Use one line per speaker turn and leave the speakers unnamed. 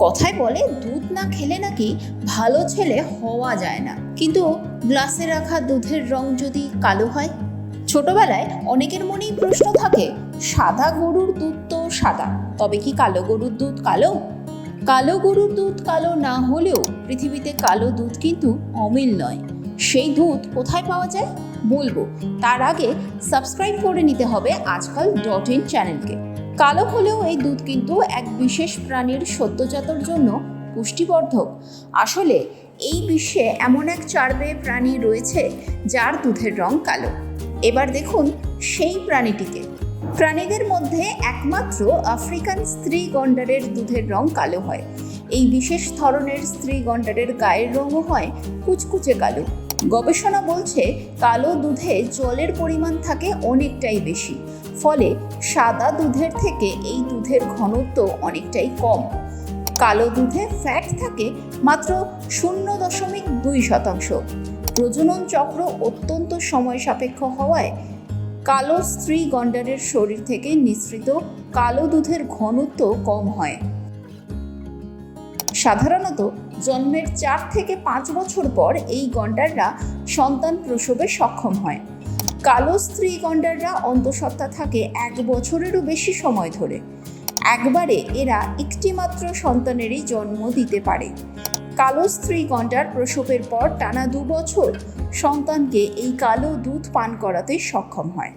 কথায় বলে, দুধ না খেলে নাকি ভালো ছেলে হওয়া যায় না। কিন্তু গ্লাসে রাখা দুধের রং যদি কালো হয়? ছোটবেলায় অনেকের মনেই প্রশ্ন থাকে, সাদা গরুর দুধ তো সাদা, তবে কি কালো গরুর দুধ কালো? কালো গরুর দুধ কালো না হলেও পৃথিবীতে কালো দুধ কিন্তু অমিল নয়। সেই দুধ কোথায় পাওয়া যায়? বলব, তার আগে সাবস্ক্রাইব করে নিতে হবে আজকাল ডট ইন চ্যানেলকে। কালো হলেও এই দুধ কিন্তু এক বিশেষ প্রাণীর সদ্যজাতর জন্য পুষ্টিবর্ধক। আসলে এই বিশ্বে এমন এক চারবেয়ে প্রাণী রয়েছে যার দুধের রং কালো। এবার দেখুন সেই প্রাণীটিকে। প্রাণীদের মধ্যে একমাত্র আফ্রিকান স্ত্রী গন্ডারের দুধের রং কালো হয়। এই বিশেষ ধরনের স্ত্রী গন্ডারের গায়ের রঙও হয় কুচকুচে কালো। গবেষণা বলছে কালো দুধে জলের পরিমাণ থাকে অনেকটাই বেশি। ফলে সাদা দুধের থেকে এই দুধের ঘনত্ব অনেকটাই কম। কালো দুধে ফ্যাট থাকে মাত্র শূন্য দশমিক দুই শতাংশ। প্রজনন চক্র অত্যন্ত সময় সাপেক্ষ হওয়ায় কালো স্ত্রী গন্ডারের শরীর থেকে নিঃসৃত কালো দুধের ঘনত্ব কম হয়। সাধারণত জন্মের চার থেকে পাঁচ বছর পর এই গন্ডাররা সন্তান প্রসবে সক্ষম হয়। কালো স্ত্রী গন্ডাররা অন্তঃসত্ত্বা থাকে এক বছরেরও বেশি সময় ধরে। একবারে এরা একটিমাত্র সন্তানেরই জন্ম দিতে পারে। কালো স্ত্রী গন্ডার প্রসবের পর টানা দু বছর সন্তানকে এই কালো দুধ পান করাতে সক্ষম হয়।